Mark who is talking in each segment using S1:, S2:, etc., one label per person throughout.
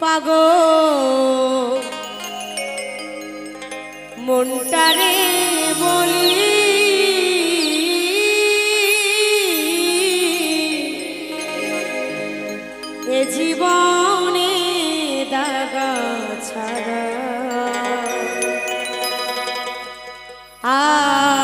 S1: পাগো মনটারে বলি এ জীবনে দাগা ছাড়া আর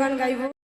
S1: গান গাইবো।